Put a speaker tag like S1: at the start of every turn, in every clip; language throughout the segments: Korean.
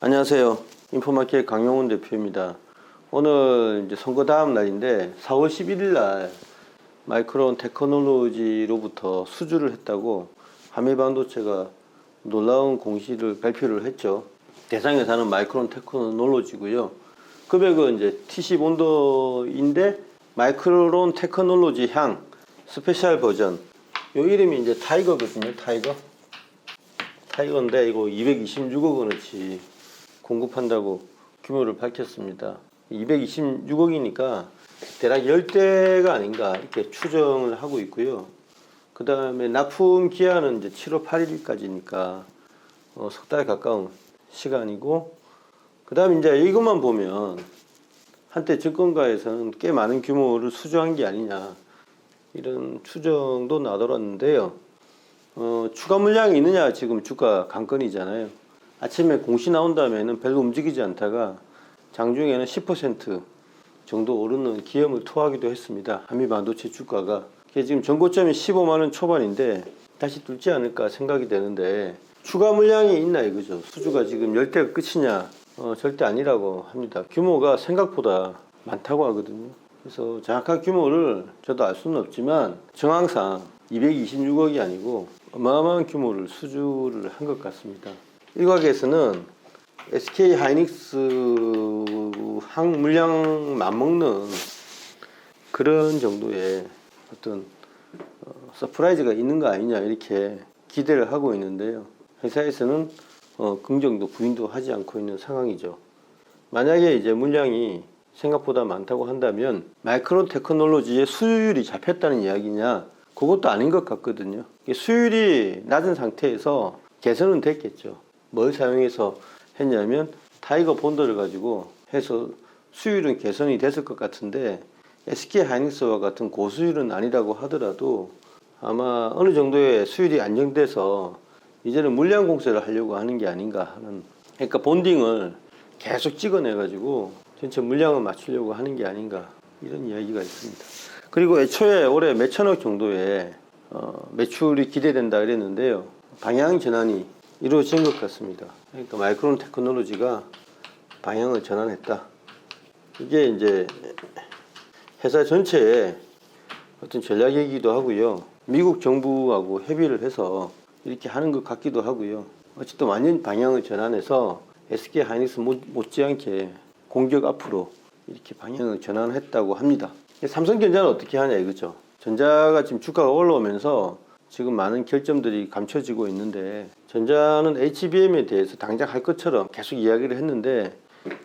S1: 안녕하세요. 인포마켓 강용훈 대표입니다. 오늘 이제 선거 다음 날인데 4월 11일 날 마이크론 테크놀로지로부터 수주를 했다고 한미 반도체가 놀라운 공시를 발표를 했죠. 대상 회사는 마이크론 테크놀로지고요. 금액은 이제 TC 본도인데 마이크론 테크놀로지 향 스페셜 버전. 요 이름이 이제 타이거거든요. 타이거. 타이거인데 이거 226억 원어치 공급한다고 규모를 밝혔습니다. 226억이니까 대략 10대가 아닌가 이렇게 추정을 하고 있고요. 그 다음에 납품 기한은 이제 7월 8일까지니까 어, 석달 가까운 시간이고, 그 다음 이제 이것만 보면 한때 증권가에서는 꽤 많은 규모를 수주한 게 아니냐 이런 추정도 나돌았는데요. 어, 추가 물량이 있느냐 지금 주가 관건이잖아요. 아침에 공시 나온 다음에는 별로 움직이지 않다가 장중에는 10% 정도 오르는 기염을 토하기도 했습니다. 한미 반도체 주가가 지금 전고점이 15만 원 초반인데 다시 뚫지 않을까 생각이 되는데 추가 물량이 있나 이거죠. 수주가 지금 열대가 끝이냐? 어, 절대 아니라고 합니다. 규모가 생각보다 많다고 하거든요. 그래서 정확한 규모를 저도 알 수는 없지만 정황상 226억이 아니고 어마어마한 규모를 수주를 한 것 같습니다. 일각에서는 SK 하이닉스 항 물량 맞먹는 그런 정도의 어떤 어, 서프라이즈가 있는 거 아니냐 이렇게 기대를 하고 있는데요. 회사에서는 어, 긍정도 부인도 하지 않고 있는 상황이죠. 만약에 이제 물량이 생각보다 많다고 한다면 마이크론 테크놀로지의 수율이 잡혔다는 이야기냐? 그것도 아닌 것 같거든요. 수율이 낮은 상태에서 개선은 됐겠죠. 뭘 사용해서 했냐면 타이거 본드를 가지고 해서 수율은 개선이 됐을 것 같은데 SK 하이닉스와 같은 고수율은 아니라고 하더라도 아마 어느 정도의 수율이 안정돼서 이제는 물량 공세를 하려고 하는 게 아닌가 하는 그러니까 본딩을 계속 찍어내 가지고 전체 물량을 맞추려고 하는 게 아닌가 이런 이야기가 있습니다. 그리고 애초에 올해 몇천억 정도의 어, 매출이 기대된다 그랬는데요. 방향 전환이 이루어진 것 같습니다. 그러니까 마이크론 테크놀로지가 방향을 전환했다. 이게 이제 회사 전체의 어떤 전략이기도 하고요. 미국 정부하고 협의를 해서 이렇게 하는 것 같기도 하고요. 어쨌든 완전 방향을 전환해서 SK 하이닉스 못- 못지않게 공격 앞으로 이렇게 방향을 전환했다고 합니다. 삼성전자는 어떻게 하냐 이거죠. 전자가 지금 주가가 올라오면서 지금 많은 결점들이 감춰지고 있는데 전자는 HBM에 대해서 당장 할 것처럼 계속 이야기를 했는데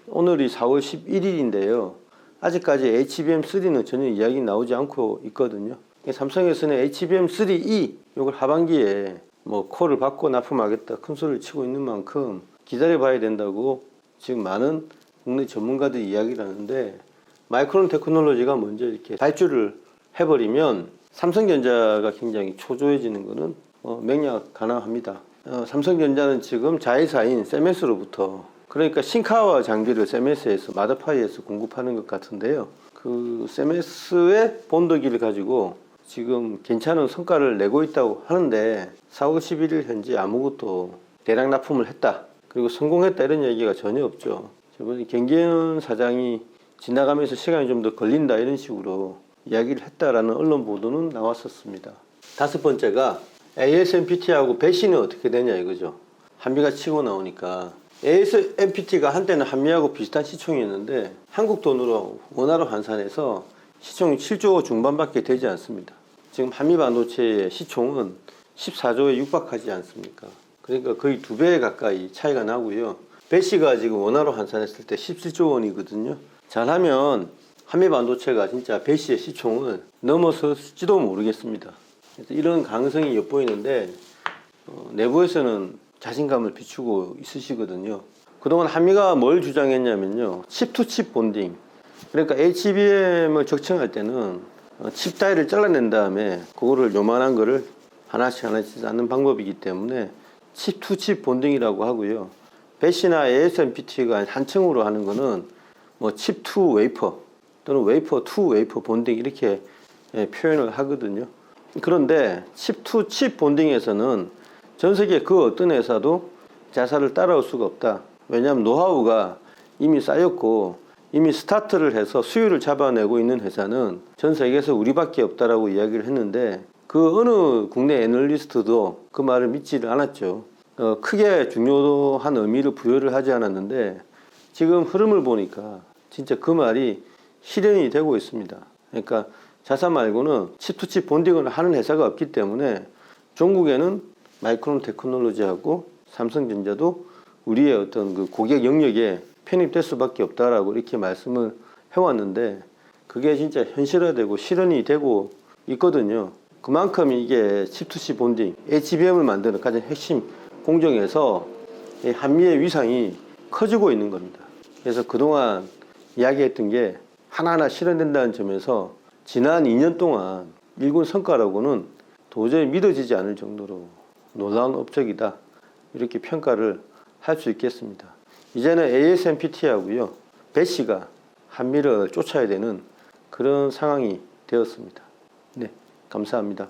S1: 오늘이 4월 11일인데요. 아직까지 HBM3는 전혀 이야기 나오지 않고 있거든요. 삼성에서는 HBM3E 이걸 하반기에 뭐 콜을 받고 납품하겠다 큰 소리를 치고 있는 만큼 기다려 봐야 된다고 지금 많은 국내 전문가들이 이야기를 하는데 마이크론 테크놀로지가 먼저 이렇게 발주를 해버리면 삼성전자가 굉장히 초조해지는 것은 어, 맹약 가능합니다. 어, 삼성전자는 지금 자회사인 세메스로부터 그러니까 신카와 장비를 세메스에서 마더파이에서 공급하는 것 같은데요. 그 세메스의 본더기를 가지고 지금 괜찮은 성과를 내고 있다고 하는데 4월 11일 현재 아무것도 대량 납품을 했다. 그리고 성공했다 이런 얘기가 전혀 없죠. 저번에 경기현 사장이 지나가면서 시간이 좀 더 걸린다 이런 식으로 이야기를 했다라는 언론 보도는 나왔었습니다. 다섯 번째가 ASMPT하고 배신은 어떻게 되냐 이거죠. 한미가 치고 나오니까 ASMPT가 한때는 한미하고 비슷한 시총이었는데 한국 돈으로 원화로 환산해서 시총이 7조 중반밖에 되지 않습니다. 지금 한미 반도체의 시총은 14조에 육박하지 않습니까? 그러니까 거의 두 배 가까이 차이가 나고요. 배시가 지금 원화로 환산했을 때 17조 원이거든요. 잘하면 한미 반도체가 진짜 배시의 시총을 넘어설지도 모르겠습니다. 이런 가능성이 엿보이는데 어, 내부에서는 자신감을 비추고 있으시거든요. 그동안 한미가 뭘 주장했냐면요. 칩투칩 본딩. 그러니까 HBM을 적층할 때는 어, 칩 다이를 잘라낸 다음에 그거를 요만한 거를 하나씩 하나씩 쌓는 방법이기 때문에 칩투칩 본딩이라고 하고요. 배시나 ASMPT가 한층으로 하는 거는 뭐 칩 투 웨이퍼 또는 웨이퍼 투 웨이퍼 본딩 이렇게 예, 표현을 하거든요. 그런데 칩투칩 본딩에서는 전 세계 그 어떤 회사도 자사를 따라올 수가 없다. 왜냐하면 노하우가 이미 쌓였고 이미 스타트를 해서 수율을 잡아내고 있는 회사는 전 세계에서 우리밖에 없다라고 이야기를 했는데 그 어느 국내 애널리스트도 그 말을 믿지를 않았죠. 어, 크게 중요한 의미를 부여를 하지 않았는데 지금 흐름을 보니까 진짜 그 말이 실현이 되고 있습니다. 그러니까 자사 말고는 칩투칩 본딩을 하는 회사가 없기 때문에 종국에는 마이크론 테크놀로지하고 삼성전자도 우리의 어떤 그 고객 영역에 편입될 수밖에 없다라고 이렇게 말씀을 해왔는데 그게 진짜 현실화되고 실현이 되고 있거든요. 그만큼 이게 칩투칩 본딩, HBM을 만드는 가장 핵심 공정에서 이 한미의 위상이 커지고 있는 겁니다. 그래서 그동안 이야기했던 게 하나하나 실현된다는 점에서 지난 2년 동안 일군 성과라고는 도저히 믿어지지 않을 정도로 놀라운 업적이다. 이렇게 평가를 할 수 있겠습니다. 이제는 ASMPT하고요, 배시가 한미를 쫓아야 되는 그런 상황이 되었습니다. 네, 감사합니다.